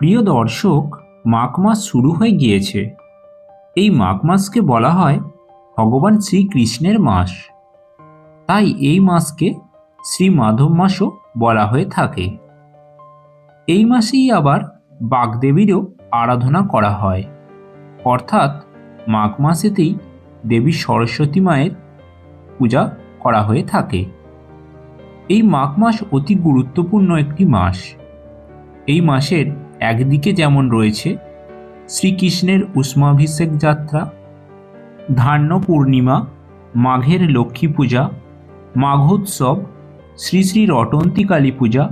প্রিয় দর্শক মাঘ মাস শুরু হয়ে গিয়েছে। এই মাঘ মাসকে বলা হয় ভগবান শ্রীকৃষ্ণের মাস। তাই এই মাসকে শ্রী মাধব মাসও বলা হয়ে থাকে। এই মাসেই আবার বাগদেবীরও আরাধনা করা হয়। অর্থাৎ মাঘ মাসেতেই দেবী সরস্বতী মায়ের পূজা করা হয়ে থাকে। এই মাঘ মাস অতি গুরুত্বপূর্ণ একটি মাস। এই মাসের একদিকে যেমন রয়েছে শ্রীকৃষ্ণের উষ্মাভিষেক যাত্রা, ধান্য পূর্ণিমা, মাঘের লক্ষ্মী পূজা, মাঘোৎসব, শ্রী শ্রী রটন্তী কালী পূজা,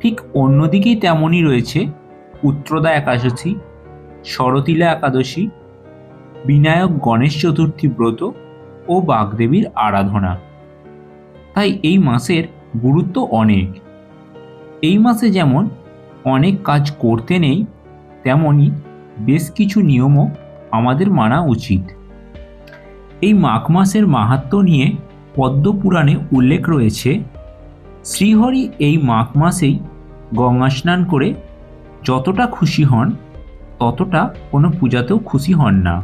ঠিক অন্যদিকেই তেমনই রয়েছে উত্তরদা একাদশী, শরতিলা একাদশী, বিনায়ক গণেশ চতুর্থী ব্রত ও বাগদেবীর আরাধনা। তাই এই মাসের গুরুত্ব অনেক। এই মাসে যেমন অনেক কাজ করতে নেই তেমনই বেশ কিছু নিয়মও আমাদের মানা উচিত। এই মাঘ মাসের মাহাত্ম্য নিয়ে পদ্মপুরাণে উল্লেখ রয়েছে, শ্রীহরি এই মাঘ মাসেই গঙ্গা স্নান করে যতটা খুশি হন, ততটা কোনো পূজাতেও খুশি হন না।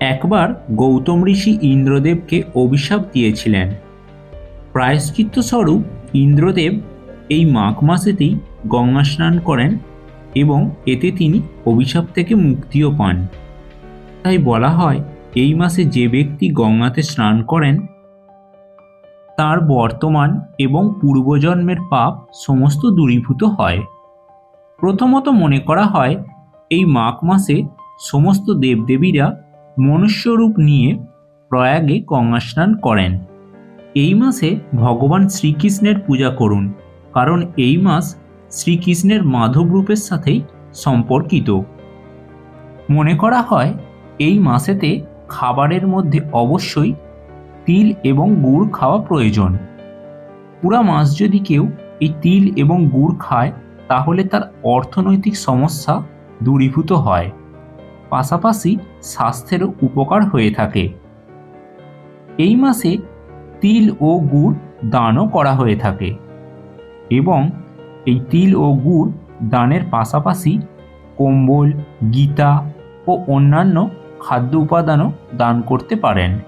একবার গৌতম ঋষি ইন্দ্রদেবকে অভিশাপ দিয়েছিলেন। প্রায়শ্চিত্ত স্বরূপ ইন্দ্রদেব এই মাঘ মাসেতেই গঙ্গা স্নান করেন এবং এতে তিনি অভিশাপ থেকে মুক্তিও পান। তাই বলা হয়, এই মাসে যে ব্যক্তি গঙ্গাতে স্নান করেন, তার বর্তমান এবং পূর্বজন্মের পাপ সমস্ত দূরীভূত হয়। প্রথমত মনে করা হয়, এই মাঘ মাসে সমস্ত দেবদেবীরা মনুষ্যরূপ নিয়ে প্রয়াগে গঙ্গা স্নান করেন। এই মাসে ভগবান শ্রীকৃষ্ণের পূজা করুন। কারণ এই মাস শ্রীকৃষ্ণের মাধব রূপের সাথেই সম্পর্কিত। মনে করা হয়, এই মাসেতে খাবারের মধ্যে অবশ্যই তিল এবং গুড় খাওয়া প্রয়োজন। পুরা মাস যদি কেউ এই তিল এবং গুড় খায়, তাহলে তার অর্থনৈতিক সমস্যা দূরীভূত হয়। পাশাপাশি স্বাস্থ্যেরও উপকার হয়ে থাকে। এই মাসে তিল ও গুড় দানও করা হয়ে থাকে। এবং এই তিল ও গুড় দানের পাশাপাশি কম্বল, গীতা ও অন্যান্য খাদ্য উপাদানও দান করতে পারেন।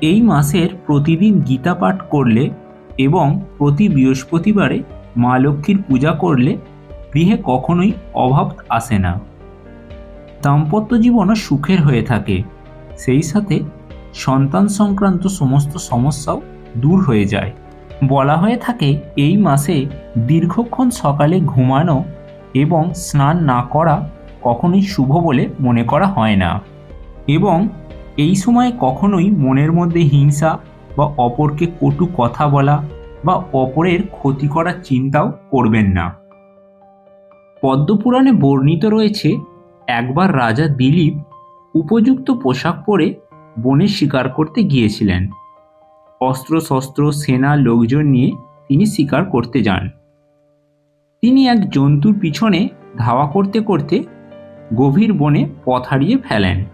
এই মাসের প্রতিদিন গীতা পাঠ করলে এবং প্রতি বৃহস্পতিবারে মা লক্ষ্মীর পূজা করলে গৃহে কখনোই অভাব আসে না। দাম্পত্য জীবনও সুখের হয়ে থাকে। সেই সাথে সন্তান সংক্রান্ত সমস্ত সমস্যাও দূর হয়ে যায়। বলা হয়ে থাকে এই মাসে দীর্ঘক্ষণ সকালে ঘুমানো এবং স্নান না করা কখনোই শুভ বলে মনে করা হয় না। এবং এই সময় কখনোই মনের মধ্যে হিংসা বা অপরকে কটু কথা বলা বা অপরের ক্ষতি করার চিন্তাও করবেন না। পদ্মপুরাণে বর্ণিত রয়েছে, একবার রাজা দিলীপ উপযুক্ত পোশাক পরে বনে শিকার করতে গিয়েছিলেন। অস্ত্রশস্ত্র, সেনা, লোকজন নিয়ে তিনি শিকার করতে যান। তিনি এক জন্তুর পিছনে ধাওয়া করতে করতে গভীর বনে পথ হারিয়ে ফেলেন।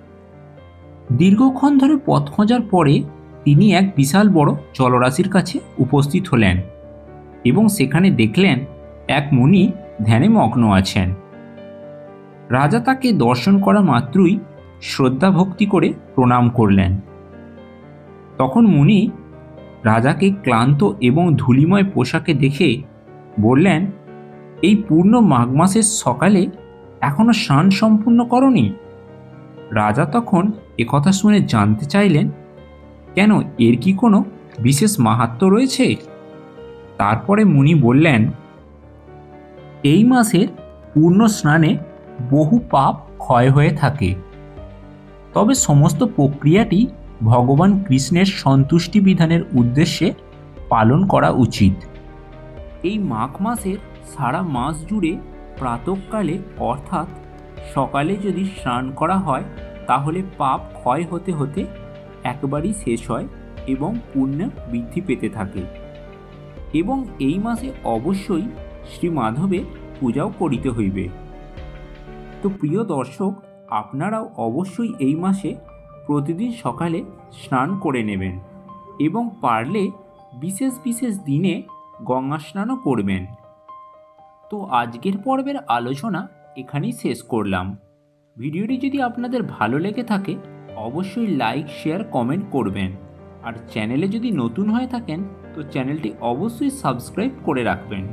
দীর্ঘক্ষণ ধরে পথ খোঁজার পরে তিনি এক বিশাল বড় জলরাশির কাছে উপস্থিত হলেন এবং সেখানে দেখলেন এক মুনি ধ্যানে মগ্ন আছেন। রাজা তাকে দর্শন করা মাত্রই শ্রদ্ধা ভক্তি করে প্রণাম করলেন। তখন মুনি রাজাকে ক্লান্ত এবং ধূলিময় পোশাকে দেখে বললেন, এই পূর্ণ মাঘ মাসের সকালে এখনও স্নান সম্পূর্ণ করনি? রাজা তখন একথা শুনে জানতে চাইলেন, কেন এর কি কোনো বিশেষ মাহাত্ম্য রয়েছে? তারপরে মুনি বললেন, এই মাসের পূর্ণ স্নানে বহু পাপ ক্ষয় হয়ে থাকে। তবে সমস্ত প্রক্রিয়াটি ভগবান কৃষ্ণের সন্তুষ্টি বিধানের উদ্দেশ্যে পালন করা উচিত। এই মাঘ মাসের সারা মাস জুড়ে প্রাতকালে অর্থাৎ সকালে যদি স্নান করা হয়, তাহলে পাপ ক্ষয় হতে হতে একবারই শেষ হয় এবং পুণ্য বৃদ্ধি পেতে থাকে। এবং এই মাসে অবশ্যই শ্রী মাধবের পূজাও করিতে হইবে। তো প্রিয় দর্শক, আপনারাও অবশ্যই এই মাসে প্রতিদিন সকালে স্নান করে নেবেন এবং পারলে বিশেষ বিশেষ দিনে গঙ্গা স্নানও করবেন। তো আজকের পর্বের আলোচনা এখানেই শেষ করলাম। ভিডিওটি যদি আপনাদের ভালো লেগে থাকে, অবশ্যই লাইক, শেয়ার, কমেন্ট করবেন। আর চ্যানেলে যদি নতুন হয়ে থাকেন, তো চ্যানেলটি অবশ্যই সাবস্ক্রাইব করে রাখবেন।